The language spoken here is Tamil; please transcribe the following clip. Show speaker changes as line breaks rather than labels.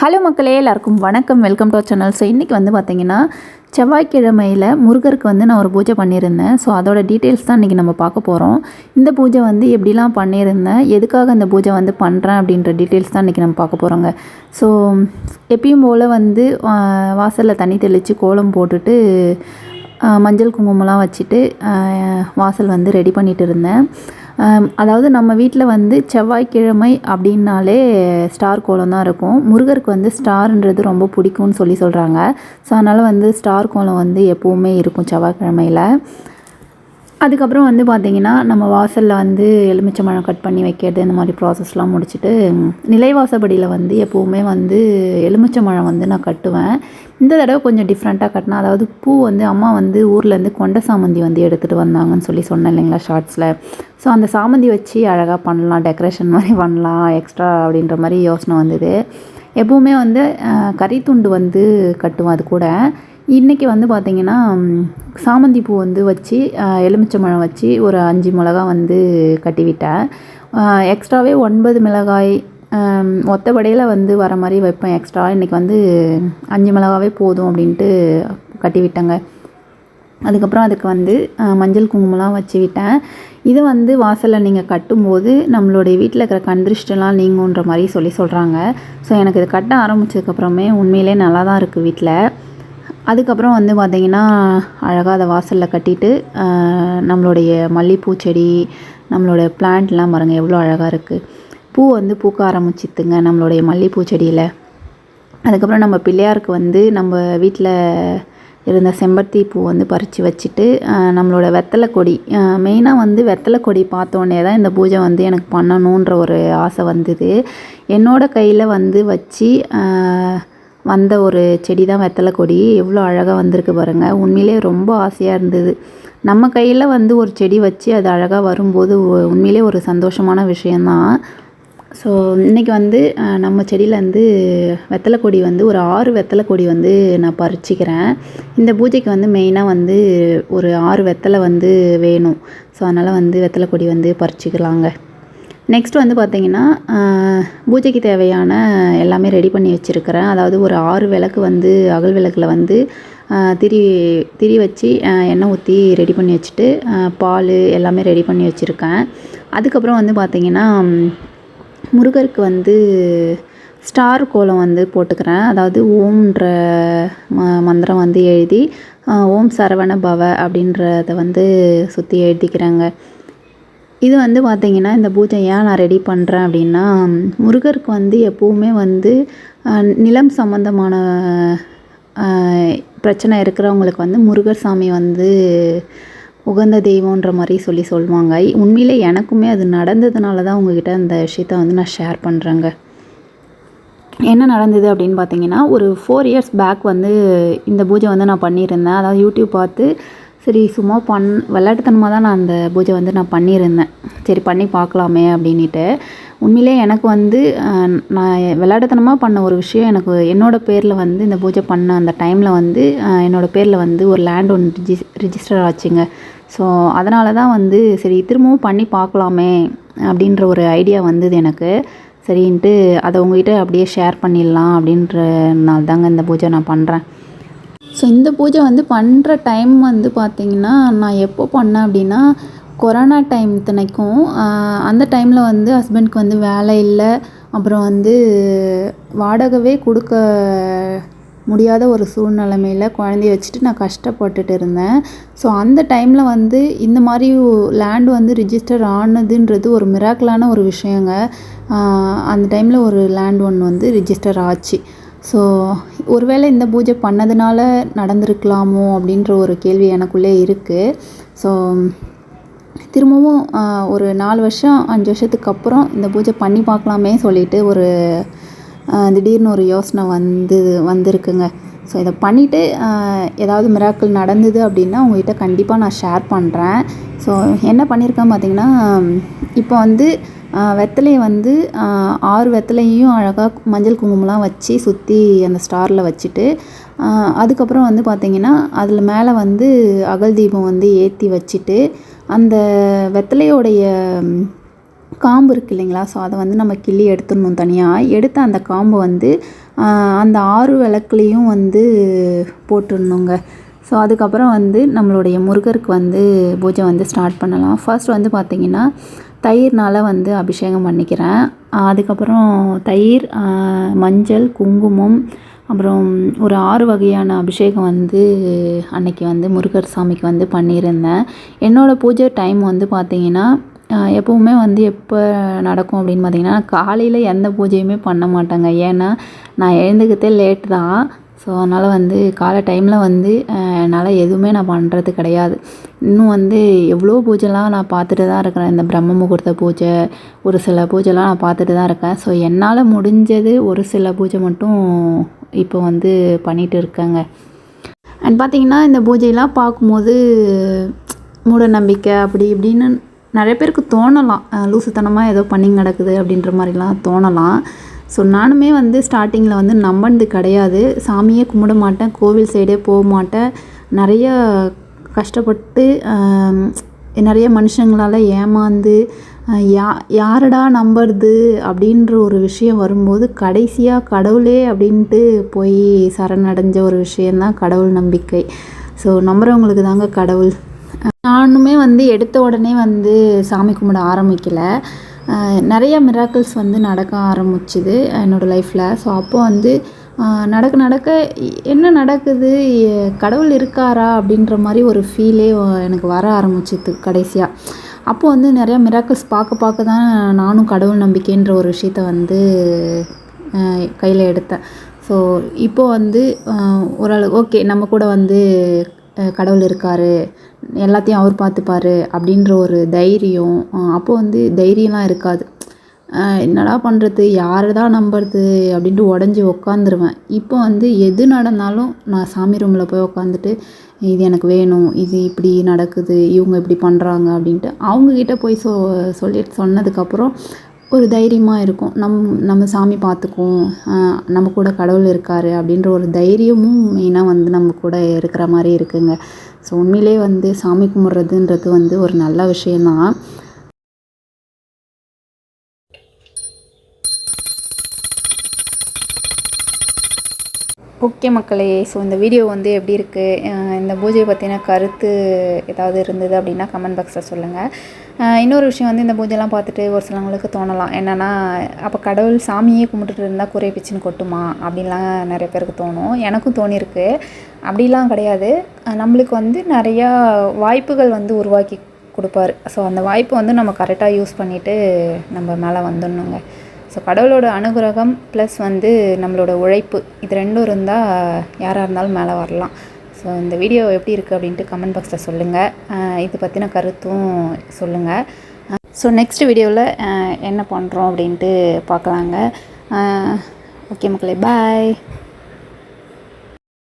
ஹலோ மக்களே எல்லாருக்கும் வணக்கம். வெல்கம் டு சேனல் ஸோ இன்றைக்கி வந்து பார்த்தீங்கன்னா செவ்வாய்க்கிழமையில் முருகருக்கு வந்து நான் ஒரு பூஜை பண்ணியிருந்தேன். ஸோ அதோட டீட்டெயில்ஸ் தான் இன்றைக்கி நம்ம பார்க்க போகிறோம் இந்த பூஜை வந்து எப்படிலாம் பண்ணியிருந்தேன்? எதுக்காக இந்த பூஜை வந்து பண்ணுறேன் அப்படின்ற டீட்டெயில்ஸ் தான் இன்றைக்கி நம்ம பார்க்க போகிறோங்க ஸோ எப்பயும் போல் வந்து வாசலில் தண்ணி தெளித்து கோலம் போட்டுட்டு மஞ்சள் குங்குமம்லாம் வச்சுட்டு வாசல் வந்து ரெடி பண்ணிட்டு இருந்தேன். அதாவது நம்ம வீட்டில் வந்து செவ்வாய்க்கிழமை அப்படின்னாலே ஸ்டார் கோலம் தான் இருக்கும். முருகருக்கு வந்து ஸ்டார்ன்றது ரொம்ப பிடிக்கும்னு சொல்லி சொல்கிறாங்க ஸோ அதனால் வந்து ஸ்டார் கோலம் வந்து எப்போவுமே இருக்கும் செவ்வாய்க்கிழமையில். அதுக்கப்புறம் வந்து பார்த்திங்கன்னா நம்ம வாசலில் வந்து எலுமிச்சம்பழம் கட் பண்ணி வைக்கிறது இந்த மாதிரி ப்ராசஸ்லாம் முடிச்சுட்டு நிலைவாசப்படியில் வந்து எப்போவுமே வந்து எலுமிச்சம்பழம் வந்து நான் கட்டுவேன். இந்த தடவை கொஞ்சம் டிஃப்ரெண்ட்டாக கட்டினேன் அதாவது பூ வந்து அம்மா வந்து ஊர்லேருந்து கொண்ட சாமந்தி வந்து எடுத்துகிட்டு வந்தாங்கன்னு சொல்லி சொன்னேன் இல்லைங்களா ஷார்ட்ஸில் ஸோ அந்த சாமந்தி வச்சு அழகாக பண்ணலாம் டெக்கரேஷன் மாதிரி பண்ணலாம் எக்ஸ்ட்ரா அப்படின்ற மாதிரி யோசனை வந்தது. எப்போவுமே வந்து கறித்துண்டு வந்து கட்டுவேன் அது கூட. இன்றைக்கி வந்து பார்த்திங்கன்னா சாமந்தி பூ வந்து வச்சு எலுமிச்சம்பழம் வச்சு ஒரு அஞ்சு மிளகா வந்து கட்டிவிட்டேன் எக்ஸ்ட்ராவே ஒன்பது மிளகாய் அம், ஒத்தப்படையில் வந்து வர மாதிரி வைப்பேன் எக்ஸ்ட்ரா இன்றைக்கி வந்து அஞ்சு மிளகாவே போதும் அப்படின்ட்டு கட்டிவிட்டேங்க அதுக்கப்புறம் அதுக்கு வந்து மஞ்சள் குங்குமம்லாம் வச்சு விட்டேன். இது வந்து வாசலில் நீங்கள் கட்டும்போது நம்மளுடைய வீட்டில் இருக்கிற கண்திருஷ்டெல்லாம் நீங்குன்ற மாதிரி சொல்லி சொல்கிறாங்க ஸோ எனக்கு இது கட்ட ஆரம்பித்ததுக்கப்புறமே உண்மையிலே நல்லா தான் இருக்குது வீட்டில் அதுக்கப்புறம் வந்து பார்த்திங்கன்னா அழகாக அதை வாசலில் கட்டிட்டு நம்மளுடைய மல்லிகைப்பூ செடி நம்மளோட பிளான்ட்லாம் பாருங்கள் எவ்வளோ அழகாக இருக்குது பூ வந்து பூக்க ஆரம்பிச்சித்துங்க நம்மளுடைய மல்லிகைப்பூ செடியில். அதுக்கப்புறம் நம்ம பிள்ளையாருக்கு வந்து நம்ம வீட்டில் இருந்த செம்பருத்தி பூ வந்து பறித்து வச்சுட்டு நம்மளோட வெத்தலை கொடி மெயினாக வந்து வெத்தலை கொடி பார்த்தோன்னே தான் இந்த பூஜை வந்து எனக்கு பண்ணணுன்ற ஒரு ஆசை வந்தது. என்னோடய கையில் வந்து வச்சு வந்த ஒரு செடி தான் வெத்தலை கொடி எவ்வளோ அழகாக வந்திருக்கு பாருங்கள் உண்மையிலே ரொம்ப ஆசையாக இருந்தது. நம்ம கையில் வந்து ஒரு செடி வச்சு அது அழகாக வரும்போது உ- உண்மையிலே ஒரு சந்தோஷமான விஷயந்தான் ஸோ இன்றைக்கி வந்து நம்ம நம்ம செடியிலேருந்து வெத்தலை கொடி வந்து ஒரு ஆறு வெத்தலை கொடி வந்து நான் பறிச்சிக்கிறேன். இந்த பூஜைக்கு வந்து மெயினாக வந்து ஒரு ஆறு வெத்தலை வந்து வேணும். ஸோ அதனால் வந்து வெத்தலை கொடி வந்து பறிச்சிக்கலாங்க. நெக்ஸ்ட் வந்து பார்த்திங்கன்னா பூஜைக்கு தேவையான எல்லாமே ரெடி பண்ணி வச்சுருக்கிறேன். அதாவது ஒரு ஆறு விளக்கு வந்து அகல் விளக்கில் வந்து திரி திரி வச்சு எண்ணெய் ஊற்றி ரெடி பண்ணி வச்சுட்டு பால் எல்லாமே ரெடி பண்ணி வச்சுருக்கேன். அதுக்கப்புறம் வந்து பார்த்திங்கன்னா முருகருக்கு வந்து ஸ்டார் கோலம் வந்து போட்டுக்கிறேன். அதாவது ஓம்ன்ற ம மந்திரம் வந்து எழுதி ஓம் சரவண பவ அப்படின்றத வந்து சுற்றி எழுதிக்கிறாங்க. இது வந்து பார்த்திங்கன்னா இந்த பூஜை ஏன் நான் ரெடி பண்ணுறேன் அப்படின்னா முருகருக்கு வந்து எப்போவுமே வந்து நிலம் சம்மந்தமான பிரச்சனை இருக்கிறவங்களுக்கு வந்து முருகர் சாமி வந்து உகந்த தெய்வன்ற மாதிரி சொல்லி சொல்லுவாங்க. உண்மையிலே எனக்குமே அது நடந்ததுனால தான் உங்ககிட்ட இந்த விஷயத்த வந்து நான் ஷேர் பண்ணுறேங்க என்ன நடந்தது அப்படின்னு பார்த்தீங்கன்னா ஒரு ஃபோர் இயர்ஸ் பேக் வந்து இந்த பூஜை வந்து நான் பண்ணியிருந்தேன். அதாவது யூடியூப் பார்த்து சரி சும்மா பண் விளையாட்டுத்தனமாக தான் நான் அந்த பூஜை வந்து நான் பண்ணியிருந்தேன். சரி பண்ணி பார்க்கலாமே அப்படின்ட்டு உண்மையிலே எனக்கு வந்து நான் விளையாட்டுத்தனமாக பண்ண ஒரு விஷயம் எனக்கு என்னோடய பேரில் வந்து இந்த பூஜை பண்ண அந்த டைமில் வந்து என்னோடய பேரில் வந்து ஒரு லேண்ட் ஒன்று ரிஜிஸ் ரிஜிஸ்டர் ஆச்சுங்க. ஸோ அதனால தான் வந்து சரி திரும்பவும் பண்ணி பார்க்கலாமே அப்படின்ற ஒரு ஐடியா வந்தது எனக்கு. சரின்ட்டு அதை உங்ககிட்ட அப்படியே ஷேர் பண்ணிடலாம் அப்படின்றனால தாங்க இந்த பூஜை நான் பண்ணுறேன் ஸோ இந்த பூஜை வந்து பண்ணுற டைம் வந்து பார்த்திங்கன்னா நான் எப்போ பண்ணேன் அப்படின்னா கொரோனா டைம் இத்தனைக்கும் அந்த டைமில் வந்து ஹஸ்பண்ட்க்கு வந்து வேலை இல்லை. அப்புறம் வந்து வாடகவே கொடுக்க முடியாத ஒரு சூழ்நிலைமையில் குழந்தைய வச்சுட்டு நான் கஷ்டப்பட்டுட்டு இருந்தேன். ஸோ அந்த டைமில் வந்து இந்த மாதிரி லேண்ட் வந்து ரிஜிஸ்டர் ஆனதுன்றது ஒரு மிராக்கலான ஒரு விஷயங்க. அந்த டைமில் ஒரு லேண்ட் ஒன்று வந்து ரிஜிஸ்டர் ஆச்சு. ஸோ ஒருவேளை இந்த பூஜை பண்ணதுனால நடந்திருக்கலாமோ அப்படின்ற ஒரு கேள்வி எனக்குள்ளே இருக்குது ஸோ திரும்பவும் ஒரு நாலு வருஷம் அஞ்சு வருஷத்துக்கு அப்புறம் இந்த பூஜை பண்ணி பார்க்கலாமே சொல்லிட்டு ஒரு திடீர்னு ஒரு யோசனை வந்து வந்திருக்குங்க. ஸோ இதை பண்ணிவிட்டு ஏதாவது மிராக்கள் நடந்தது அப்படின்னா உங்ககிட்ட கண்டிப்பாக நான் ஷேர் பண்ணுறேன் ஸோ என்ன பண்ணியிருக்கேன் பார்த்தீங்கன்னா இப்போ வந்து வெத்தலையை வந்து ஆறு வெத்தலையும் அழகாக மஞ்சள் குங்குமம்லாம் வச்சு சுற்றி அந்த ஸ்டாரில் வச்சுட்டு அதுக்கப்புறம் வந்து பார்த்திங்கன்னா அதில் மேலே வந்து அகல் தீபம் வந்து ஏற்றி வச்சுட்டு அந்த வெத்தலையோடைய காம்பு இருக்கு இல்லைங்களா? ஸோ அதை வந்து நம்ம கிள்ளி எடுத்துடணும் தனியாக எடுத்த அந்த காம்பை வந்து அந்த ஆறு விளக்குலேயும் வந்து போட்டுடணுங்க. ஸோ அதுக்கப்புறம் வந்து நம்மளுடைய முருகருக்கு வந்து பூஜை வந்து ஸ்டார்ட் பண்ணலாம். ஃபர்ஸ்ட் வந்து பார்த்திங்கன்னா தயிர்னால் வந்து அபிஷேகம் பண்ணிக்கிறேன். அதுக்கப்புறம் தயிர் மஞ்சள் குங்குமம் அப்புறம் ஒரு ஆறு வகையான அபிஷேகம் வந்து அன்னைக்கு வந்து முருகர் சாமிக்கு வந்து பண்ணியிருந்தேன். என்னோடய பூஜை டைம் வந்து பார்த்திங்கன்னா எப்போவுமே வந்து எப்போ நடக்கும் அப்படின்னு பார்த்தீங்கன்னா காலையில் எந்த பூஜையுமே பண்ண மாட்டாங்க. ஏன்னா நான் எழுந்துக்கிட்டே லேட் தான். ஸோ அதனால் வந்து காலை டைமில் வந்து என்னால் எதுவுமே நான் பண்ணுறது கிடையாது. இன்னும் வந்து எவ்வளோ பூஜைலாம் நான் பார்த்துட்டு தான் இருக்கிறேன். இந்த பிரம்ம முகூர்த்த பூஜை ஒரு சில பூஜைலாம் நான் பார்த்துட்டு தான் இருக்கேன். ஸோ என்னால் முடிஞ்சது ஒரு சில பூஜை மட்டும் இப்போ வந்து பண்ணிகிட்டு இருக்கேங்க. அண்ட் பார்த்தீங்கன்னா இந்த பூஜையெல்லாம் பார்க்கும்போது மூட நம்பிக்கை அப்படி இப்படின்னு நிறைய பேருக்கு தோணலாம். லூசுத்தனமாக ஏதோ பண்ணி நடக்குது அப்படின்ற மாதிரிலாம் தோணலாம். ஸோ நானுமே வந்து ஸ்டார்டிங்கில் வந்து நம்பினது கிடையாது. சாமியே கும்பிட மாட்டேன் கோவில் சைடே போக மாட்டேன். நிறைய கஷ்டப்பட்டு நிறைய மனுஷங்களால் ஏமாந்து யா யாரடா நம்புறது அப்படின்ற ஒரு விஷயம் வரும்போது கடைசியாக கடவுளே அப்படின்ட்டு போய் சரணடைஞ்ச ஒரு விஷயந்தான் கடவுள் நம்பிக்கை. ஸோ நம்புகிறவங்களுக்கு தாங்க கடவுள். நானுமே வந்து எடுத்த உடனே வந்து சாமி கும்பிட ஆரம்பிக்கலை. நிறைய மிராக்கிள்ஸ் வந்து நடக்க ஆரம்பிச்சுது என்னோடய லைஃப்பில் ஸோ அப்போது வந்து நடக்க நடக்க என்ன நடக்குது? கடவுள் இருக்காரா? அப்படின்ற மாதிரி ஒரு ஃபீலே எனக்கு வர ஆரம்பிச்சிது கடைசியாக அப்போது வந்து நிறையா மிராக்கிள்ஸ் பார்க்க பார்க்க தான் நானும் கடவுள் நம்பிக்கைன்ற ஒரு விஷயத்த வந்து கையில் எடுத்தேன். ஸோ இப்போ வந்து ஓரளவு ஓகே நம்ம கூட வந்து கடவுள் இருக்கார் எல்லாத்தையும் அவர் பார்த்துப்பாரு அப்படின்ற ஒரு தைரியம் அப்போது அப்போ வந்து தைரியம்லாம் இருக்காது. என்னடா பண்ணுறது யாரை தான் நம்புறது அப்படின்ட்டு உடஞ்சி உக்காந்துருவேன். இப்போ வந்து எது நடந்தாலும் நான் சாமி ரூமில் போய் உக்காந்துட்டு இது எனக்கு வேணும் இது இப்படி நடக்குது இவங்க இப்படி பண்ணுறாங்க அப்படின்ட்டு அவங்கக்கிட்ட போய் சொ சொல்லிட்டு சொன்னதுக்கப்புறம் ஒரு தைரியமாக இருக்கும். நம் நம்ம சாமி பார்த்துக்கும் நம்ம கூட கடவுள் இருக்கார் அப்படின்ற ஒரு தைரியமும் மெயினாக வந்து நம்ம கூட இருக்கிற மாதிரி இருக்குங்க. ஸோ உண்மையிலே வந்து சாமி கும்பிட்றதுன்றது வந்து ஒரு நல்ல விஷயந்தான் ஓகே மக்களே ஸோ இந்த வீடியோ வந்து எப்படி இருக்குது இந்த பூஜையை பற்றின கருத்து ஏதாவது இருந்தது அப்படின்னா கமெண்ட் பாக்ஸில் சொல்லுங்கள் இன்னொரு விஷயம் வந்து இந்த பூஜைலாம் பார்த்துட்டு ஒரு சிலவங்களுக்கு தோணலாம். என்னென்னா அப்போ கடவுள் சாமியே கும்பிட்டுட்டு இருந்தால் குறை பிச்சுன்னு கொட்டுமா? அப்படின்லாம் நிறைய பேருக்கு தோணும். எனக்கும் தோணியிருக்கு. அப்படிலாம் கிடையாது. நம்மளுக்கு வந்து நிறையா வாய்ப்புகள் வந்து உருவாக்கி கொடுப்பாரு. ஸோ அந்த வாய்ப்பை வந்து நம்ம கரெக்டாக யூஸ் பண்ணிவிட்டு நம்ம மேலே வந்துடணுங்க. ஸோ கடவுளோட அனுகிரகம் ப்ளஸ் வந்து நம்மளோட உழைப்பு. இது ரெண்டும் இருந்தால் யாராக இருந்தாலும் மேலே வரலாம். ஸோ இந்த வீடியோ எப்படி இருக்குது அப்படின்ட்டு கமெண்ட் பாக்ஸில் சொல்லுங்கள் இது பற்றின கருத்தும் சொல்லுங்கள் ஸோ நெக்ஸ்ட் வீடியோவில் என்ன பண்ணுறோம் அப்படின்ட்டு பார்க்கலாங்க ஓகே மக்களே பாய்